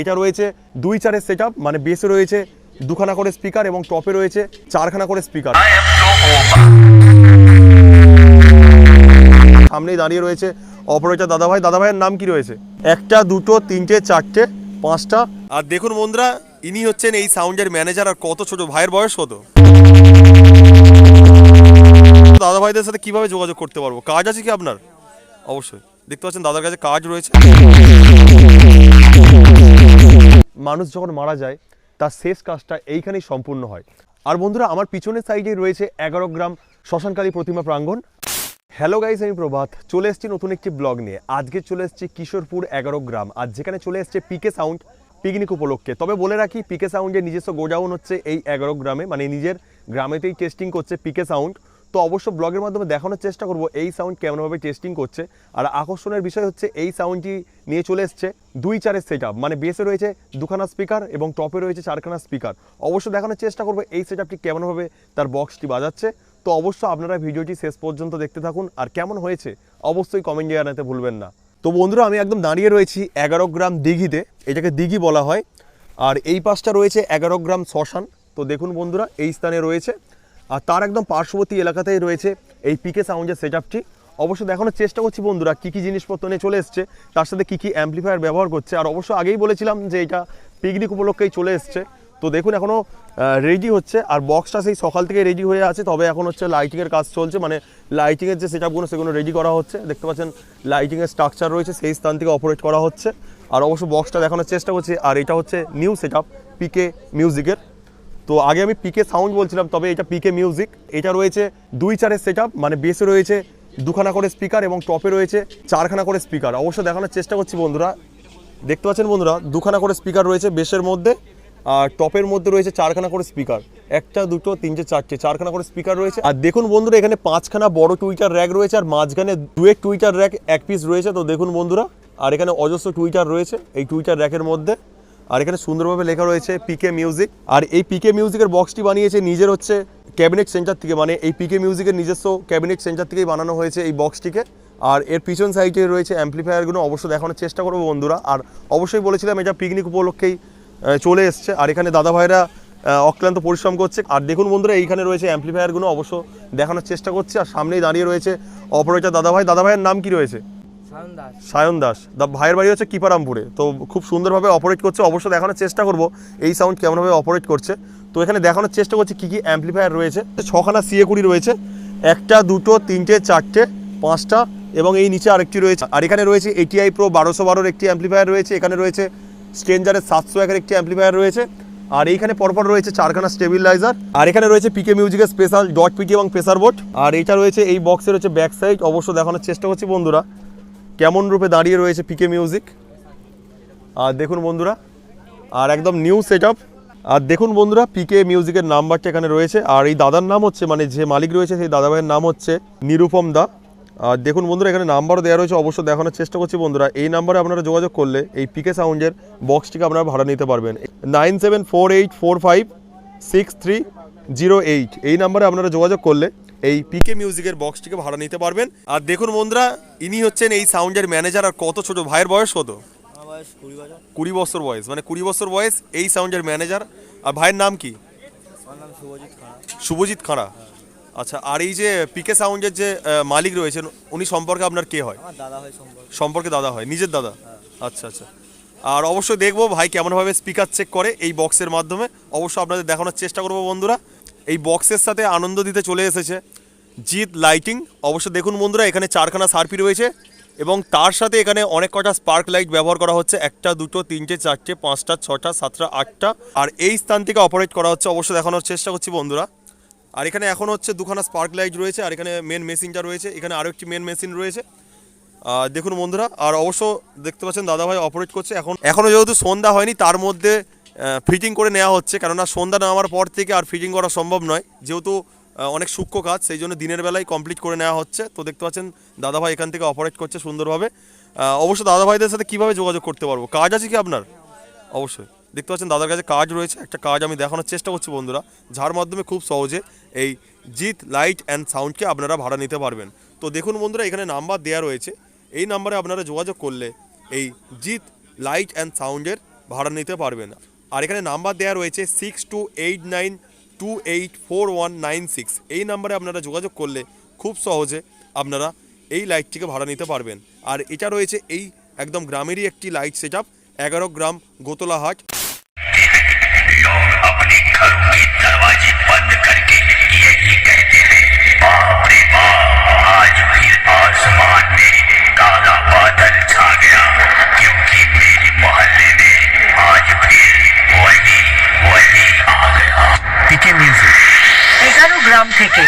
এটা রয়েছে দুই চারের সেট মানে বেসে রয়েছে দুখানা করে স্পিকার এবং টপে রয়েছে চারখানা করে স্পিকার সামনেই দাঁড়িয়ে রয়েছে অপারেটর দাদাভাই। দাদাভাইয়ের নাম কি রয়েছে? একটা দুটো তিনটে চারটে পাঁচটা। আর দেখুন বন্ধুরা ইনি হচ্ছেন এই সাউন্ডের ম্যানেজার আর কত ছোট ভাইয়ের বয়স কত? দাদা ভাইদের সাথে কীভাবে যোগাযোগ করতে পারব? কাজ আছে কি আপনার? অবশ্যই। দেখতে পাচ্ছেন দাদার কাছে কাজ রয়েছে। মানুষ যখন মারা যায়, তার শেষ কাজটা এইখানেই সম্পূর্ণ হয়। আর বন্ধুরা, আমার পিছনের সাইডে রয়েছে এগারো গ্রাম শ্মশানকালী প্রতিমা প্রাঙ্গণ। হ্যালো গাইজ আমি প্রভাত। চলে এসেছি নতুন একটি ব্লগ নিয়ে। আজকে চলে এসেছি কিশোরপুর এগারো গ্রাম। আর যেখানে চলে এসেছে পিকে সাউন্ড পিকনিক উপলক্ষে। তবে বলে রাখি, পিকে সাউন্ডের নিজস্ব গোডাউন হচ্ছে এই এগারো গ্রামে। মানে নিজের গ্রামেতেই টেস্টিং করছে পিকে সাউন্ড। তো অবশ্য ব্লগের মাধ্যমে দেখানোর চেষ্টা করব এই সাউন্ড কেমনভাবে টেস্টিং করছে। আর আকর্ষণের বিষয় হচ্ছে এই সাউন্ডটি নিয়ে চলে এসছে দুই চারের সেট মানে বেসে রয়েছে দুখানা স্পিকার এবং টপে রয়েছে চারখানা স্পিকার অবশ্য দেখানোর চেষ্টা করব এই সেট আপটি কেমনভাবে তার বক্সটি বাজাচ্ছে। তো অবশ্য আপনারা ভিডিওটি শেষ পর্যন্ত দেখতে থাকুন আর কেমন হয়েছে অবশ্যই কমেন্টে জানাতে ভুলবেন না। তো বন্ধুরা, আমি একদম দাঁড়িয়ে রয়েছি এগারো গ্রাম দিঘিতে, এটাকে দিঘি বলা হয়। আর এই পাশটা রয়েছে এগারো গ্রাম শ্মশান। তো দেখুন বন্ধুরা, এই স্থানে রয়েছে। আর তার একদম পার্শ্ববর্তী এলাকাতেই রয়েছে এই পিকে সাউন্ডের সেট আপটি অবশ্য দেখানোর চেষ্টা করছি বন্ধুরা, কী কী জিনিসপত্র নিয়ে চলে এসছে, তার সাথে কী কী অ্যাম্পলিফায়ার ব্যবহার করছে, আর অবশ্য আগেই বলেছিলাম যে এটা পিকনিক উপলক্ষেই চলে এসছে। তো দেখুন এখনও রেডি হচ্ছে, আর বক্সটা সেই সকাল থেকে রেডি হয়ে আছে, তবে এখন হচ্ছে লাইটিংয়ের কাজ চলছে মানে লাইটিংয়ের যে সেট আপগুলো সেগুলো রেডি করা হচ্ছে। দেখতে পাচ্ছেন লাইটিংয়ের স্ট্রাকচার রয়েছে, সেই স্থান থেকে অপারেট করা হচ্ছে। আর অবশ্য বক্সটা দেখানোর চেষ্টা করছি, আর এটা হচ্ছে নিউ সেট আপ পিকে মিউজিকের তো আগে আমি পিকে সাউন্ড বলছিলাম, তবে এটা পিকে মিউজিক এটা রয়েছে দুই চারের সেট মানে বেসে রয়েছে দুখানা করে স্পিকার এবং টপে রয়েছে চারখানা করে স্পিকার অবশ্য দেখানোর চেষ্টা করছি বন্ধুরা। দেখতে পাচ্ছেন বন্ধুরা, দুখানা করে স্পিকার রয়েছে বেসের মধ্যে, আর টপের মধ্যে রয়েছে চারখানা করে স্পিকার একটা, দুটো, তিনটে, চারটে, চারখানা করে স্পিকার রয়েছে। আর দেখুন বন্ধুরা, এখানে পাঁচখানা বড় টুইটার র্যাক রয়েছে, আর মাঝখানে দুয়েক টুইটার র্যাক এক পিস রয়েছে। তো দেখুন বন্ধুরা, আর এখানে অজস্র টুইটার রয়েছে এই টুইটার র্যাকের মধ্যে। আর এখানে সুন্দরভাবে লেখা রয়েছে পিকে মিউজিক আর এই পিকে মিউজিকের বক্সটি বানিয়েছে নিজের হচ্ছে ক্যাবিনেট সেন্টার থেকে। মানে এই পিকে মিউজিকের নিজস্ব ক্যাবিনেট সেন্টার থেকেই বানানো হয়েছে এই বক্সটিকে আর এর পিছন সাইডে রয়েছে অ্যাম্পলিফায়ারগুলো অবশ্যই দেখানোর চেষ্টা করব বন্ধুরা। আর অবশ্যই বলেছিলাম, এটা পিকনিক উপলক্ষেই চলে এসছে। আর এখানে দাদা ভাইরা অক্লান্ত পরিশ্রম করছে। আর দেখুন বন্ধুরা, এইখানে রয়েছে অ্যাম্পলিফায়ারগুলো অবশ্য দেখানোর চেষ্টা করছে। আর সামনেই দাঁড়িয়ে রয়েছে অপারেটর দাদা ভাই। দাদা ভাইয়ের নাম কি রয়েছে? সায়ন দাস। দা ভাইয়ের বাড়ি হচ্ছে কিপারামপুরে। তো খুব সুন্দরভাবে অপারেট করছে। অবশ্য দেখানোর চেষ্টা করব এই সাউন্ড কেমনভাবে অপারেট করছে। তো এখানে দেখানোর চেষ্টা করছি কী কী অ্যাম্পলিফায়ার রয়েছে। ছখানা সিএ কুড়ি রয়েছে। একটা, দুটো, তিনটে, চারটে, পাঁচটা এবং এই নিচে আরেকটি রয়েছে। আর এখানে রয়েছে এটিআই প্রো বারোশো বারোর একটি অ্যাম্পলিফায়ার রয়েছে। এখানে রয়েছে স্ট্রেঞ্জারের সাতশো একের একটি অ্যাম্পলিফায়ার রয়েছে। আর এইখানে পরপর রয়েছে চারখানা স্টেবিলাইজার আর এখানে রয়েছে পিকে মিউজিকের স্পেশাল ডট পিটি এবং প্রেসার বোর্ড আর এটা রয়েছে এই বক্সের হচ্ছে ব্যাক সাইড অবশ্য দেখানোর চেষ্টা করছি বন্ধুরা। কেমন রূপে দাঁড়িয়ে রয়েছে পিকে মিউজিক আর দেখুন বন্ধুরা, আর একদম নিউ সেট আর দেখুন বন্ধুরা পিকে মিউজিকের নাম্বারটা এখানে রয়েছে। আর এই দাদার নাম হচ্ছে মানে যে মালিক রয়েছে, সেই দাদা ভাইয়ের নাম হচ্ছে নিরুপম দা। আর দেখুন বন্ধুরা, এখানে নাম্বারও দেওয়া রয়েছে অবশ্য দেখানোর চেষ্টা করছি বন্ধুরা। এই নাম্বারে আপনারা যোগাযোগ করলে এই পিকে সাউন্ডের বক্সটিকে আপনারা ভাড়া নিতে পারবেন। Nine seven four eight four five six three zero eight. এই নাম্বারে আপনারা যোগাযোগ করলে এই পিকে মিউজিকের বক্সটিকে ভাড়া নিতে পারবেন। আর দেখুন বন্ধুরা ইনি হচ্ছেন এই সাউন্ডের ম্যানেজার আর কত ছোট ভাইয়ের বয়স কত? কুড়ি বছর। বয়স মানে কুড়ি বছর বয়স এই সাউন্ডের ম্যানেজার আর ভাইয়ের নাম কি? শুভজিৎ খাঁড়া। আচ্ছা আর এই যে পিকে সাউন্ডের যে মালিক রয়েছেন উনি সম্পর্কে আপনার কে হয়? হয় সম্পর্ক। দাদা হয় নিজের দাদা? আচ্ছা আচ্ছা। আর অবশ্যই দেখব ভাই কেমনভাবে স্পিকার চেক করে এই বক্সের মাধ্যমে। অবশ্য আপনাদের দেখানোর চেষ্টা করব বন্ধুরা। এই বক্সের সাথে আনন্দ দিতে চলে এসেছে। জিৎ লাইটিং। অবশ্য দেখুন বন্ধুরা, এখানে চারখানা সার্পি রয়েছে এবং তার সাথে এখানে অনেক কটা স্পার্ক লাইট ব্যবহার করা হচ্ছে। একটা, দুটো, তিনটে, চারটে, পাঁচটা, ছটা, সাতটা, আটটা। আর এই স্থান থেকে অপারেট করা হচ্ছে, অবশ্য দেখানোর চেষ্টা করছি বন্ধুরা। আর এখানে এখন হচ্ছে দুখানা স্পার্ক লাইট রয়েছে, আর এখানে মেন মেশিনটা রয়েছে। এখানে আরও একটি মেন মেশিন রয়েছে। দেখুন বন্ধুরা, আর অবশ্য দেখতে পাচ্ছেন দাদাভাই অপারেট করছে। এখন এখনও যেহেতু সন্ধ্যা হয়নি, তার মধ্যে ফিটিং করে নেওয়া হচ্ছে, কেননা সন্ধ্যা নামার পর থেকে আর ফিটিং করা সম্ভব নয়। যেহেতু অনেক সূক্ষ্ম কাজ, সেই জন্য দিনের বেলায় কমপ্লিট করে নেওয়া হচ্ছে। তো দেখতে পাচ্ছেন, দাদাভাই এখান থেকে অপারেট করছে সুন্দরভাবে। অবশ্য দাদাভাইদের সাথে কীভাবে যোগাযোগ করতে পারব? কাজ আছে কি আপনার? অবশ্যই। দেখতে পাচ্ছেন, দাদার কাছে কাজ রয়েছে। একটা কাজ আমি দেখানোর চেষ্টা করছি বন্ধুরা, যার মাধ্যমে খুব সহজে এই জিত লাইট অ্যান্ড সাউন্ডকে আপনারা ভাড়া নিতে পারবেন। তো দেখুন বন্ধুরা, এখানে নাম্বার দেওয়া রয়েছে। এই নাম্বারে আপনারা যোগাযোগ করলে এই জিত লাইট অ্যান্ড সাউন্ডের ভাড়া নিতে পারবেন। আর এখানে নাম্বার দেওয়া রয়েছে six two eight nine two eight four one nine six এই নাম্বারে আপনারা যোগাযোগ করলে খুব সহজে আপনারা এই লাইটটিকে ভাড়া নিতে পারবেন। আর এটা রয়েছে এই একদম গ্রামেরই একটি লাইট সেট আপ এগারো গ্রাম গোতলাহাট। গ্রাম থেকে।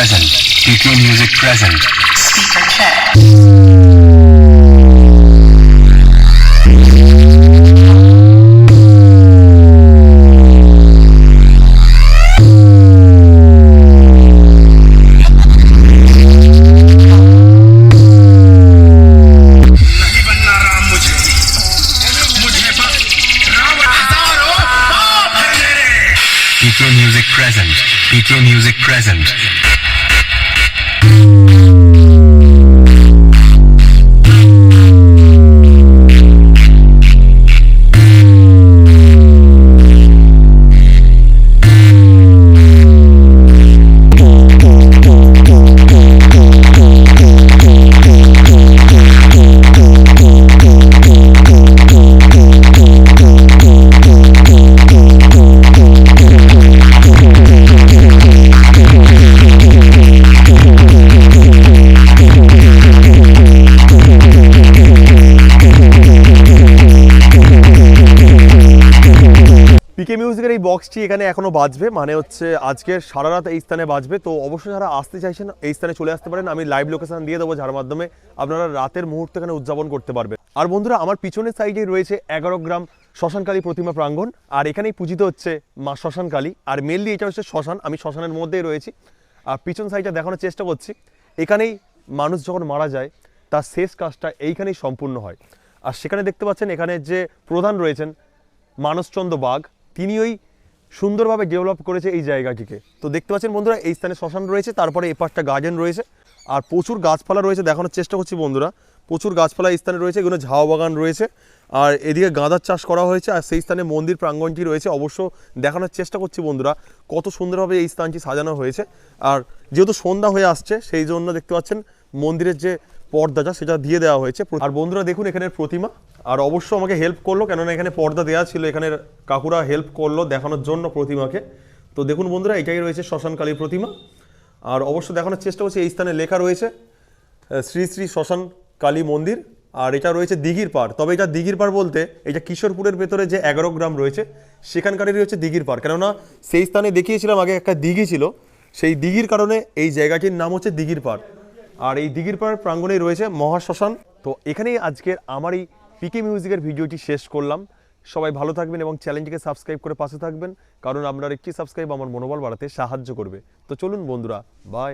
present. Music present. Speaker check. PK Music present. PK Music present. মিউজিকের এই বক্সটি এখানে এখনও বাজবে মানে হচ্ছে আজকে সারা রাত এই স্থানে বাজবে। তো অবশ্যই যারা আসতে চাইছেন, এই স্থানে চলে আসতে পারেন। আমি লাইভ লোকেশন দিয়ে দেবো, যার মাধ্যমে আপনারা রাতের মুহূর্তে এখানে উদযাপন করতে পারবেন। আর বন্ধুরা, আমার পিছনের সাইডে রয়েছে এগারো গ্রাম শ্মশানকালী প্রতিমা প্রাঙ্গণ। আর এখানেই পূজিত হচ্ছে মা শ্মশানকালী আর মেনলি এটা হচ্ছে শ্মশান, আমি শ্মশানের মধ্যেই রয়েছি। আর পিছন সাইডটা দেখানোর চেষ্টা করছি। এখানেই মানুষ যখন মারা যায়, তার শেষ কাজটা এইখানেই সম্পূর্ণ হয়। আর সেখানে দেখতে পাচ্ছেন, এখানে যে প্রধান রয়েছেন মানসচন্দ্র বাগ তিনি ওই সুন্দরভাবে ডেভেলপ করেছে এই জায়গাটিকে। তো দেখতে পাচ্ছেন বন্ধুরা, এই স্থানে শ্মশান রয়েছে, তারপরে এপারটা গার্ডেন রয়েছে, আর প্রচুর গাছপালা রয়েছে, দেখানোর চেষ্টা করছি বন্ধুরা। প্রচুর গাছপালা এই স্থানে রয়েছে, এগুলো ঝাও বাগান রয়েছে, আর এদিকে গাঁদার চাষ করা হয়েছে, আর সেই স্থানে মন্দির প্রাঙ্গণটি রয়েছে, অবশ্য দেখানোর চেষ্টা করছি বন্ধুরা, কত সুন্দরভাবে এই স্থানটি সাজানো হয়েছে। আর যেহেতু সন্ধ্যা হয়ে আসছে, সেই জন্য দেখতে পাচ্ছেন মন্দিরের যে পর্দাটা সেটা দিয়ে দেওয়া হয়েছে। আর বন্ধুরা দেখুন এখানের প্রতিমা। আর অবশ্য আমাকে হেল্প করল, কেননা এখানে পর্দা দেওয়া ছিল, এখানের কাকুরা হেল্প করল দেখানোর জন্য প্রতিমাকে। তো দেখুন বন্ধুরা, এটাই রয়েছে শ্মশানকালী প্রতিমা। আর অবশ্য দেখানোর চেষ্টা করছি, এই স্থানে লেখা রয়েছে শ্রী শ্রী শ্মশান কালী মন্দির। আর এটা রয়েছে দিঘির পাড়। তবে এটা দিঘির পাড় বলতে এটা কিশোরপুরের ভেতরে যে এগারো গ্রাম রয়েছে, সেখানকারই হচ্ছে দিঘির পাড়। কেননা সেই স্থানে দেখিয়েছিলাম, আগে একটা দিঘি ছিল। সেই দিঘির কারণে এই জায়গাটির নাম হচ্ছে দিঘির পাড়। আর এই দিঘির পাড়ার প্রাঙ্গণেই রয়েছে মহাশ্মশান। তো এখানেই আজকের আমার এই পিকে মিউজিকের ভিডিওটি শেষ করলাম। সবাই ভালো থাকবেন এবং চ্যানেলটিকে সাবস্ক্রাইব করে পাশে থাকবেন, কারণ আপনার একটি সাবস্ক্রাইব আমার মনোবল বাড়াতে সাহায্য করবে। তো চলুন বন্ধুরা বাই